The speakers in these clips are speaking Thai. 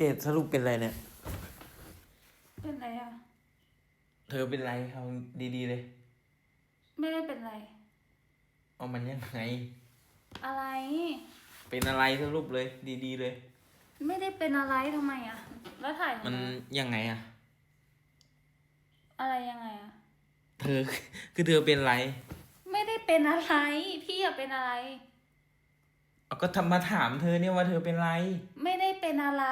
เกดสรุปเป็นไรเนี่ย เป็นไรอะเธอเป็นไรเอาดีๆเลย ไม่ได้เป็นไร เอามันยังไง อะไร เป็นอะไรสรุปเลย ดีๆเลย ไม่ได้เป็นอะไรทำไมอะแล้วถ่ายทำไมันยังไงอะอะไรยังไงอะเธอ คือเธอเป็นไร ไม่ได้เป็นอะไร พี่อะเป็นอะไร เอาก็ทำมาถามเธอเนี่ยว่าเธอเป็นไร ไม่ได้ เป็นอะไร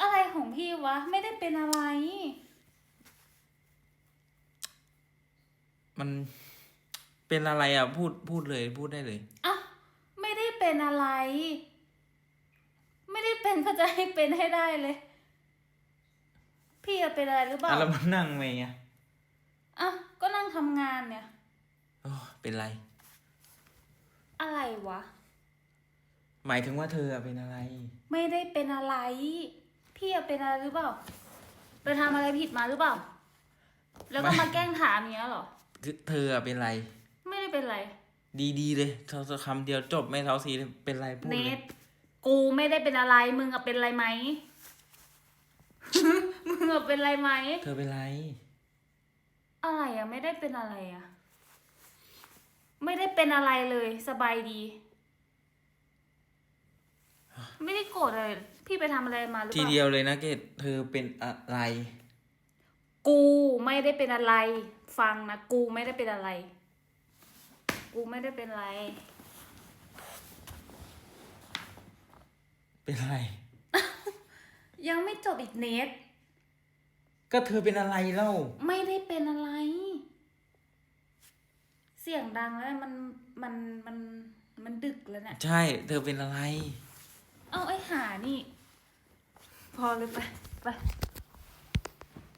อะไรของพี่วะ ไม่ได้เป็นอะไร มันเป็นอะไรอะ พูดพูดเลยพูดได้เลยอะไม่ได้เป็นอะไร ไม่ได้เป็นก็จะให้เป็นให้ได้เลย พี่อะเป็นอะไรหรือเปล่าอะแล้วมันนั่งไงอะอะก็นั่งทำงานเนี่ย โอ้เป็นไร อะไรวะ หมายถึงว่าเธออะเป็นอะไร ไม่ได้เป็นอะไร พี่อะเป็นอะไรหรือเปล่า ไปทำอะไรผิดมาหรือเปล่า แล้วก็ไม่ มาแกล้งถามอย่างเงี้ยเหรอ คือเธออะเป็นไร ไม่ได้เป็นไร ดีๆเลยเธอคำเดียวจบไม่เท้าซีเป็นไรพูดเนเลยทกูไม่ได้เป็นอะไร มึงอะเป็นอะไรไหม มึงอะเป็นอะไรไหม เธอเป็นไร อะไรอะไม่ได้เป็นอะไรอะไม่ได้เป็นอะไรเลย สบายดี ไม่ได้โกรธอะไรพี่ไปทำอะไรมาหรือเปทีล่าเดียวเลยนะเกดเธอเป็นอะไร กูไม่ได้เป็นอะไร ฟังนะกูไม่ได้เป็นอะไร กูไม่ได้เป็นอะไร เป็นไร ยังไม่จบอีกเนทก็เธอเป็นอะไรเล่า ไม่ได้เป็นอะไร เสียงดังแล้วมันมันมันมันดึกแล้วเนี่ย ใช่ เธอเป็นอะไร เอาไอ้หานี่ พอเลยไป ไป